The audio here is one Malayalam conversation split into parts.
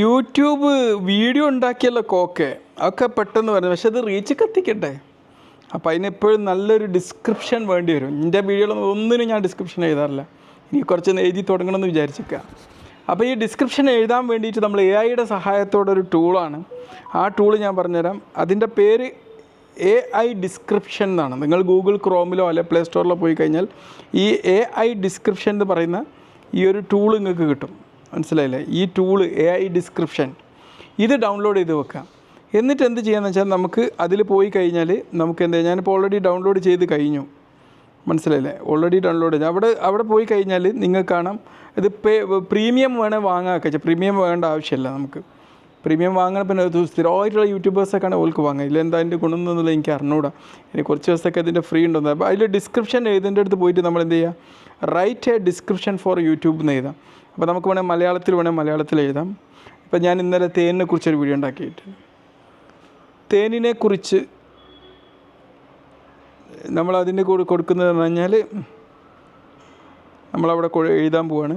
YouTube video ഉണ്ടാക്കിയല്ലോ Koke. അതൊക്കെ പെട്ടെന്ന് പറഞ്ഞു പക്ഷെ അത് റീച്ച് കത്തിക്കട്ടെ. അപ്പോൾ അതിനെപ്പോഴും നല്ലൊരു ഡിസ്ക്രിപ്ഷൻ വേണ്ടി വരും. എന്റെ വീഡിയോകളൊന്നും ഒന്നിനും ഞാൻ ഡിസ്ക്രിപ്ഷൻ എഴുതാറില്ല. ഇനി കുറച്ചൊന്ന് എഴുതി തുടങ്ങണമെന്ന് വിചാരിച്ചിരിക്കുക അപ്പോൾ ഈ ഡിസ്ക്രിപ്ഷൻ എഴുതാൻ വേണ്ടിയിട്ട് നമ്മൾ എ ഐയുടെ സഹായത്തോടെ ഒരു ടൂളാണ് ആ ടൂൾ ഞാൻ പറഞ്ഞുതരാം. അതിന്റെ പേര് എ ഐ ഡിസ്ക്രിപ്ഷൻ എന്നാണ്. നിങ്ങൾ ഗൂഗിൾ ക്രോമിലോ അല്ലെ പ്ലേ സ്റ്റോറിലോ പോയി കഴിഞ്ഞാൽ ഈ എ ഐ ഡിസ്ക്രിപ്ഷൻ എന്ന് പറയുന്ന ഈ ഒരു ടൂൾ നിങ്ങൾക്ക് കിട്ടും. മനസ്സിലായില്ലേ? ഈ ടൂൾ എ ഐ ഡിസ്ക്രിപ്ഷൻ ഇത് ഡൗൺലോഡ് ചെയ്ത് വെക്കാം. എന്നിട്ട് എന്ത് ചെയ്യാന്ന് വെച്ചാൽ നമുക്ക് അതിൽ പോയി കഴിഞ്ഞാൽ നമുക്ക് എന്താ ഞാനിപ്പോൾ ഓൾറെഡി ഡൗൺലോഡ് ചെയ്ത് കഴിഞ്ഞു. മനസ്സിലായില്ലേ? ഓൾറെഡി ഡൗൺലോഡ് ചെയ്ത്. അവിടെ അവിടെ പോയി കഴിഞ്ഞാൽ നിങ്ങൾക്ക് കാണാം. ഇത് പേ പ്രീമിയം വേണേൽ വാങ്ങാമൊക്കെ വെച്ചാൽ പ്രീമിയം വേണ്ട ആവശ്യമില്ല നമുക്ക്. പ്രീമിയം വാങ്ങണ പിന്നെ സ്ഥിരമായിട്ടുള്ള യൂട്യൂബേഴ്സൊക്കെയാണ് ഓൾക്ക് വാങ്ങുക. ഇതിലെന്താ അതിന്റെ ഗുണം എന്നുള്ളത് എനിക്ക് അറിഞ്ഞൂടാ. ഇനി കുറച്ച് ദിവസമൊക്കെ ഇതിന്റെ ഫ്രീ ഉണ്ടെന്ന് അപ്പോൾ അതിൽ ഡിസ്ക്രിപ്ഷൻ എഴുതിന്റെ അടുത്ത് പോയിട്ട് നമ്മൾ എന്ത് ചെയ്യുക write a description for YouTube എന്ന് എഴുതാം. അപ്പോൾ നമുക്ക് വേണേൽ മലയാളത്തിൽ വേണേൽ മലയാളത്തിൽ എഴുതാം. ഇപ്പോൾ ഞാൻ ഇന്നലെ തേനിനെ കുറിച്ചൊരു വീഡിയോ ഉണ്ടാക്കിയിട്ട് തേനിനെ കുറിച്ച് നമ്മൾ അതിന്റെ കൂടെ കൊടുക്കുന്നത് എന്ന് പറഞ്ഞാൽ നമ്മളവിടെ എഴുതാൻ പോവാണ്.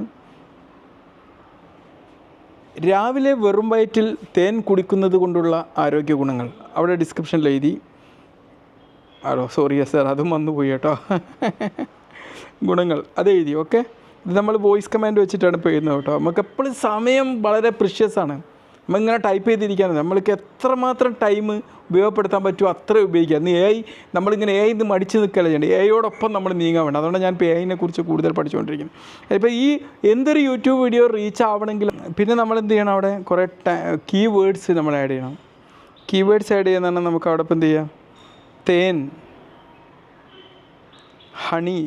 രാവിലെ വെറും വയറ്റിൽ തേൻ കുടിക്കുന്നത് കൊണ്ടുള്ള ആരോഗ്യ ഗുണങ്ങൾ. അവിടെ ഡിസ്ക്രിപ്ഷനിൽ എഴുതി. ആണോ സോറി സർ അതും വന്നു പോയി കേട്ടോ. ഗുണങ്ങൾ. അത് എഴുതി ഓക്കെ ഇത് നമ്മൾ വോയിസ് കമാൻഡ് വെച്ചിട്ടാണ് ഇപ്പോൾ എഴുതുന്നത് കേട്ടോ. നമുക്ക് എപ്പോഴും സമയം വളരെ പ്രിഷ്യസ് ആണ്. നമ്മളിങ്ങനെ ടൈപ്പ് ചെയ്തിരിക്കുകയാണ്. നമ്മൾക്ക് എത്രമാത്രം ടൈം ഉപയോഗപ്പെടുത്താൻ പറ്റുമോ അത്ര ഉപയോഗിക്കുക ഇന്ന് എ ഐ നമ്മളിങ്ങനെ എ ഐ ഇത് മടിച്ച് നിൽക്കുകയല്ല ചെയ്യേണ്ടത്? എ ഐയോടൊപ്പം നമ്മൾ നീങ്ങാൻ വേണം അതുകൊണ്ട് ഞാൻ ഇപ്പോൾ എ കുറിച്ച് കൂടുതൽ പഠിച്ചുകൊണ്ടിരിക്കുന്നത്. ഇപ്പോൾ ഈ എന്തൊരു യൂട്യൂബ് വീഡിയോ റീച്ച് ആവണമെങ്കിൽ പിന്നെ നമ്മൾ എന്ത് ചെയ്യണം അവിടെ? കുറേ കീ വേർഡ്സ് നമ്മൾ ആഡ് ചെയ്യണം. കീ വേർഡ്സ് ആഡ് ചെയ്യുന്ന നമുക്ക് അവിടെ ഇപ്പം എന്ത് ചെയ്യാം? തേൻ ഹണി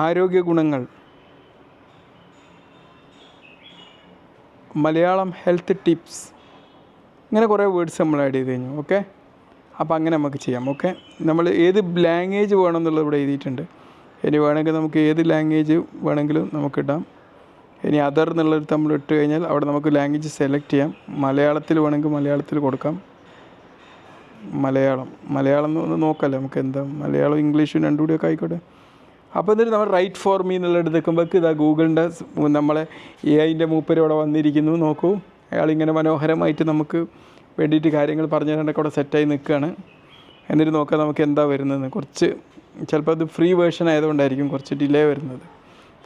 ആരോഗ്യ ഗുണങ്ങൾ. മലയാളം ഹെൽത്ത് ടിപ്സ് ഇങ്ങനെ കുറേ വേർഡ്സ് നമ്മൾ ആഡ് ചെയ്ത് കഴിഞ്ഞു ഓക്കെ അപ്പോൾ അങ്ങനെ നമുക്ക് ചെയ്യാം ഓക്കെ നമ്മൾ ഏത് ലാംഗ്വേജ് വേണമെന്നുള്ളത് ഇവിടെ എഴുതിയിട്ടുണ്ട്. ഇനി വേണമെങ്കിൽ നമുക്ക് ഏത് ലാംഗ്വേജ് വേണമെങ്കിലും നമുക്ക് ഇടാം. ഇനി അതർ എന്നുള്ളത് നമ്മൾ ഇട്ട് കഴിഞ്ഞാൽ അവിടെ നമുക്ക് ലാംഗ്വേജ് സെലക്ട് ചെയ്യാം. മലയാളത്തിൽ വേണമെങ്കിൽ മലയാളത്തിൽ കൊടുക്കാം. മലയാളം മലയാളം എന്ന് ഒന്ന് നോക്കാമല്ലോ നമുക്ക് എന്താ? മലയാളം ഇംഗ്ലീഷും രണ്ടും കൂടിയൊക്കെ ആയിക്കോട്ടെ. അപ്പോൾ എന്നിട്ട് നമ്മൾ റൈറ്റ് ഫോർ മീ എന്നുള്ളത് എടുക്കുമ്പോഴേക്ക് ഇതാ ഗൂഗിളിന്റെ നമ്മളെ എ ഐന്റെ മൂപ്പര് ഇവിടെ വന്നിരിക്കുന്നു നോക്കൂ. അയാളിങ്ങനെ മനോഹരമായിട്ട് നമുക്ക് വേണ്ടിയിട്ട് കാര്യങ്ങൾ പറഞ്ഞു തരാനൊക്കെ അവിടെ സെറ്റായി നിൽക്കുകയാണ് എന്നിട്ട് നോക്കാം നമുക്ക് എന്താ വരുന്നത് കുറച്ച് ചിലപ്പോൾ അത് ഫ്രീ വേർഷൻ ആയതുകൊണ്ടായിരിക്കും കുറച്ച് ഡിലേ വരുന്നത്.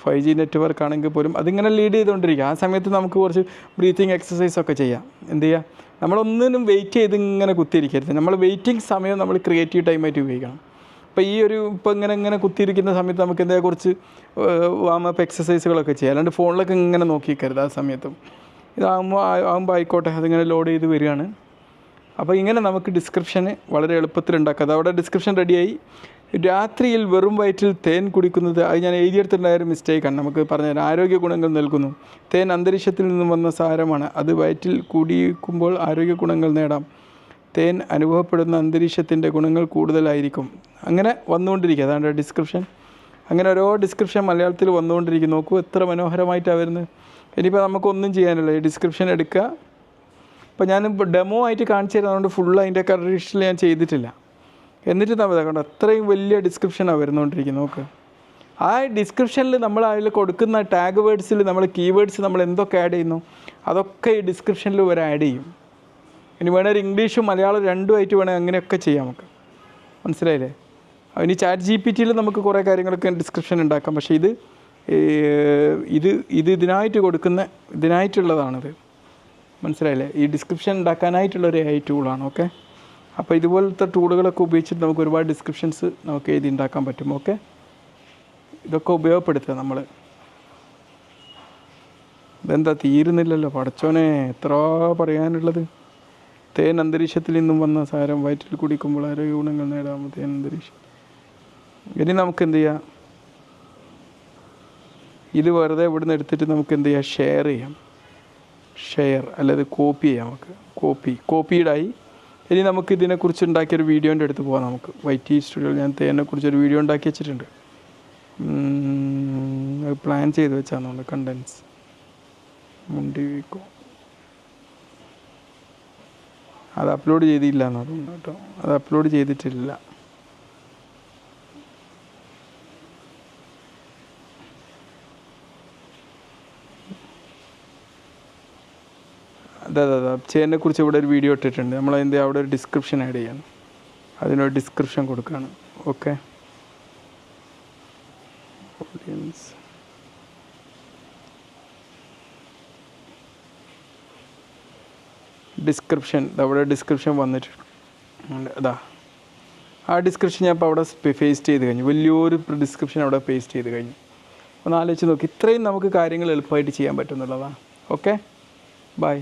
ഫൈവ് ജി നെറ്റ്വർക്ക് ആണെങ്കിൽ പോലും അതിങ്ങനെ ലീഡ് ചെയ്തുകൊണ്ടിരിക്കുക ആ സമയത്ത് നമുക്ക് കുറച്ച് ബ്രീത്തിങ് എക്സസൈസ് ഒക്കെ ചെയ്യാം. എന്ത് ചെയ്യുക നമ്മളൊന്നിനും വെയിറ്റ് ചെയ്ത് ഇങ്ങനെ കുത്തിയിരിക്കരുത്. നമ്മൾ വെയിറ്റിംഗ് സമയം നമ്മൾ ക്രിയേറ്റീവ് ടൈമായിട്ട് ഉപയോഗിക്കണം. അപ്പോൾ ഈ ഒരു ഇപ്പോൾ ഇങ്ങനെ ഇങ്ങനെ കുത്തിയിരിക്കുന്ന സമയത്ത് നമുക്ക് എന്തേ കുറച്ച് വാമപ്പ് എക്സസൈസുകളൊക്കെ ചെയ്യാം. അല്ലാണ്ട് ഫോണിലൊക്കെ ഇങ്ങനെ നോക്കിക്കരുത് ആ സമയത്തും. ഇതാകുമ്പോൾ ആകുമ്പോൾ ആയിക്കോട്ടെ അതിങ്ങനെ ലോഡ് ചെയ്ത് വരികയാണ്. അപ്പോൾ ഇങ്ങനെ നമുക്ക് ഡിസ്ക്രിപ്ഷന് വളരെ എളുപ്പത്തിൽ ഉണ്ടാക്കാം. അത് അവിടെ ഡിസ്ക്രിപ്ഷൻ റെഡിയായി രാത്രിയിൽ വെറും വയറ്റിൽ തേൻ കുടിക്കുന്നത് അത് ഞാൻ എഴുതിയെടുത്തിട്ടുണ്ടായ ഒരു മിസ്റ്റേക്കാണ് നമുക്ക് പറഞ്ഞുതരാം. ആരോഗ്യ ഗുണങ്ങൾ നൽകുന്നു. തേൻ അന്തരീക്ഷത്തിൽ നിന്നും വന്ന സാരമാണ്. അത് വയറ്റിൽ കുടിക്കുമ്പോൾ ആരോഗ്യ ഗുണങ്ങൾ നേടാം. തേൻ അനുഭവപ്പെടുന്ന അന്തരീക്ഷത്തിന്റെ ഗുണങ്ങൾ കൂടുതലായിരിക്കും. അങ്ങനെ വന്നുകൊണ്ടിരിക്കുക. അതാണ് ഡിസ്ക്രിപ്ഷൻ അങ്ങനെ ഓരോ ഡിസ്ക്രിപ്ഷൻ മലയാളത്തിൽ വന്നുകൊണ്ടിരിക്കും. നോക്കൂ എത്ര മനോഹരമായിട്ടാണ് വരുന്നത്. ഇനിയിപ്പോൾ നമുക്കൊന്നും ചെയ്യാനില്ല. ഈ ഡിസ്ക്രിപ്ഷൻ എടുക്കുക. ഇപ്പോൾ ഞാൻ ഡെമോ ആയിട്ട് കാണിച്ചു തരുന്നതുകൊണ്ട് ഫുൾ അതിന്റെ കറക്ഷൻ ഞാൻ ചെയ്തിട്ടില്ല. എന്നിട്ട് നമ്മൾ കണ്ടോ? അത്രയും വലിയ ഡിസ്ക്രിപ്ഷനാണ് വരുന്നുകൊണ്ടിരിക്കുന്നത് നോക്ക്. ആ ഡിസ്ക്രിപ്ഷനിൽ നമ്മൾ അതിൽ കൊടുക്കുന്ന ടാഗ് വേർഡ്സിൽ നമ്മൾ കീവേഡ്സ് നമ്മൾ എന്തൊക്കെ ആഡ് ചെയ്യുന്നു? അതൊക്കെ ഈ ഡിസ്ക്രിപ്ഷനിൽ ഇവർ ആഡ് ചെയ്യും. ഇനി വേണമെങ്കിൽ ഇംഗ്ലീഷും മലയാളം രണ്ടുമായിട്ട് വേണമെങ്കിൽ അങ്ങനെയൊക്കെ ചെയ്യാം നമുക്ക്. മനസ്സിലായില്ലേ? ഇനി ചാറ്റ് ജി പി ടിയിൽ നമുക്ക് കുറേ കാര്യങ്ങളൊക്കെ ഡിസ്ക്രിപ്ഷൻ ഉണ്ടാക്കാം. പക്ഷേ ഇത് ഇത് ഇത് ഇതിനായിട്ട് കൊടുക്കുന്ന ഇതിനായിട്ടുള്ളതാണിത്. മനസ്സിലായില്ലേ? ഈ ഡിസ്ക്രിപ്ഷൻ ഉണ്ടാക്കാനായിട്ടുള്ള ഒരു ഐ ടൂളാണ് ഓക്കെ അപ്പോൾ ഇതുപോലത്തെ ടൂളുകളൊക്കെ ഉപയോഗിച്ചിട്ട് നമുക്ക് ഒരുപാട് ഡിസ്ക്രിപ്ഷൻസ് നമുക്ക് എഴുതി ഉണ്ടാക്കാൻ പറ്റും ഓക്കെ ഇതൊക്കെ ഉപയോഗപ്പെടുത്തുക നമ്മൾ ഇതെന്താ തീരുന്നില്ലല്ലോ പഠിച്ചോനെ എത്ര പറയാനുള്ളത്? തേൻ അന്തരീക്ഷത്തിൽ നിന്നും വന്ന സാരം വയറ്റിൽ കുടിക്കുമ്പോൾ ആരോഗ്യ ഗുണങ്ങൾ നേടാമോ തേൻ അന്തരീക്ഷം. ഇനി നമുക്ക് എന്ത് ചെയ്യാം? ഇത് വെറുതെ ഇവിടുന്ന് എടുത്തിട്ട് നമുക്ക് എന്ത് ചെയ്യാം? ഷെയർ ചെയ്യാം. ഷെയർ അല്ലാതെ കോപ്പി ചെയ്യാം നമുക്ക്. കോപ്പി കോപ്പീഡായി ഇനി നമുക്ക് ഇതിനെക്കുറിച്ച് ഉണ്ടാക്കിയൊരു വീഡിയോന്റെ അടുത്ത് പോകാം നമുക്ക്. വൈറ്റി സ്റ്റുഡിയോയിൽ ഞാൻ തേനെക്കുറിച്ച് ഒരു വീഡിയോ ഉണ്ടാക്കി വെച്ചിട്ടുണ്ട്. പ്ലാൻ ചെയ്ത് വെച്ചാൽ നമ്മൾ കണ്ടൻസ് മുണ്ടി വീക്കോ അത് അപ്ലോഡ് ചെയ്തില്ല എന്ന് തോന്നുന്നു കേട്ടോ. അത് അപ്ലോഡ് ചെയ്തിട്ടില്ല. അതെ അതെ അതെ. ചേനെ കുറിച്ച് ഇവിടെ ഒരു വീഡിയോ ഇട്ടിട്ടുണ്ട്. നമ്മൾ എന്ത് അവിടെ ഒരു ഡിസ്ക്രിപ്ഷൻ ആഡ് ചെയ്യണം. അതിനൊരു ഡിസ്ക്രിപ്ഷൻ കൊടുക്കുകയാണ് ഓക്കെ ഓഡിയൻസ് ഡിസ്ക്രിപ്ഷൻ അവിടെ ഡിസ്ക്രിപ്ഷൻ വന്നിട്ടുണ്ട് അതാ ആ ഡിസ്ക്രിപ്ഷൻ ഞാൻ ഇപ്പോൾ അവിടെ പേസ്റ്റ് ചെയ്ത് കഴിഞ്ഞു. വലിയൊരു ഡിസ്ക്രിപ്ഷൻ അവിടെ പേസ്റ്റ് ചെയ്ത് കഴിഞ്ഞു. ഒന്ന് ആലോചിച്ച് നോക്കി. ഇത്രയും നമുക്ക് കാര്യങ്ങൾ എളുപ്പമായിട്ട് ചെയ്യാൻ പറ്റുന്നുള്ളതാണ്. Okay bye